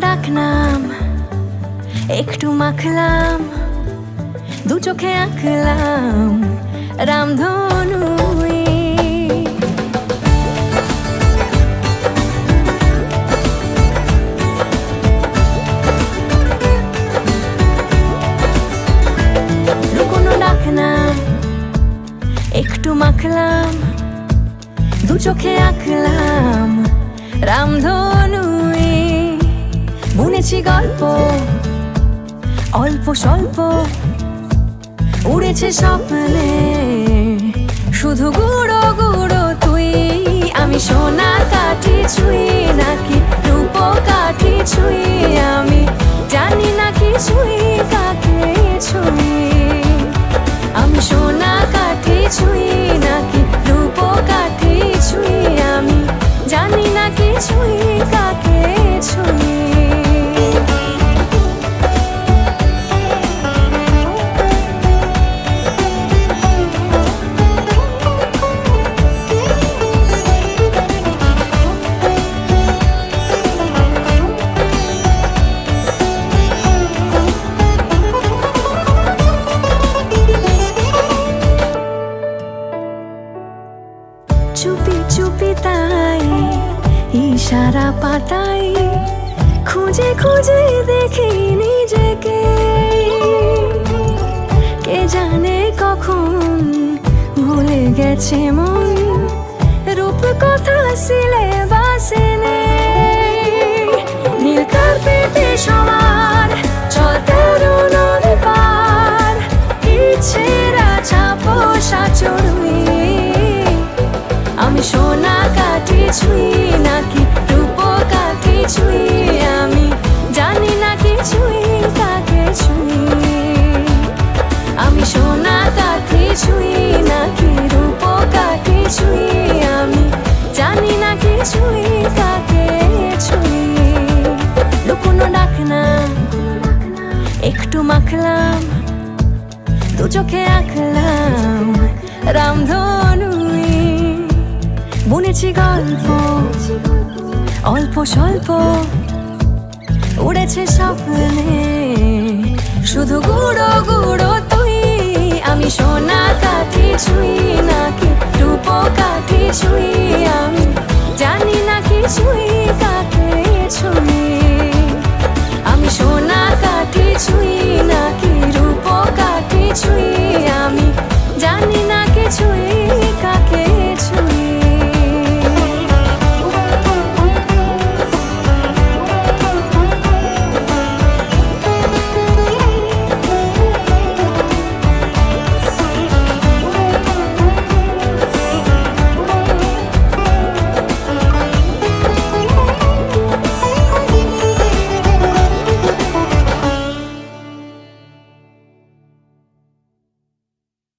ডাক নাম একটু মাখলাম দু চোখে আঁকলাম রামধনু একটু মাখলাম দু চোখে আঁকলাম রামধনু বুনেছি গল্প অল্প স্বল্প। উড়েছে স্বপ্নে শুধু গুঁড়ো গুঁড়ো তুই আমি সোনা কাঠি চুপি ইশারা পাতাই, খুঁজে খুঁজে দেখি নিজেকে। কে জানে কখন ভুলে গেছে মন রূপ কথা সিলে সোনা কাঠি ছুঁই, নাকি রূপ কাঠি ছুঁই? আমি জানি না কি ছুঁই কাকে ছুঁই। আমি সোনা কাঠি ছুঁই, নাকি রূপ কাঠি ছুঁই? আমি জানি না কি ছুঁই কাকে ছুঁই। লুকোনো ডাক না একটু মাখলাম, দু চোখে আঁকলাম রামধনু বুনেছি গল্প। অল্প স্বল্প উড়েছে স্বপ্নে। শুধু গুঁড়ো গুঁড়ো তুই, আমি সোনা কাঠি ছুঁই নাকি, রূপ কাঠি ছুঁই আমি, জানি না কি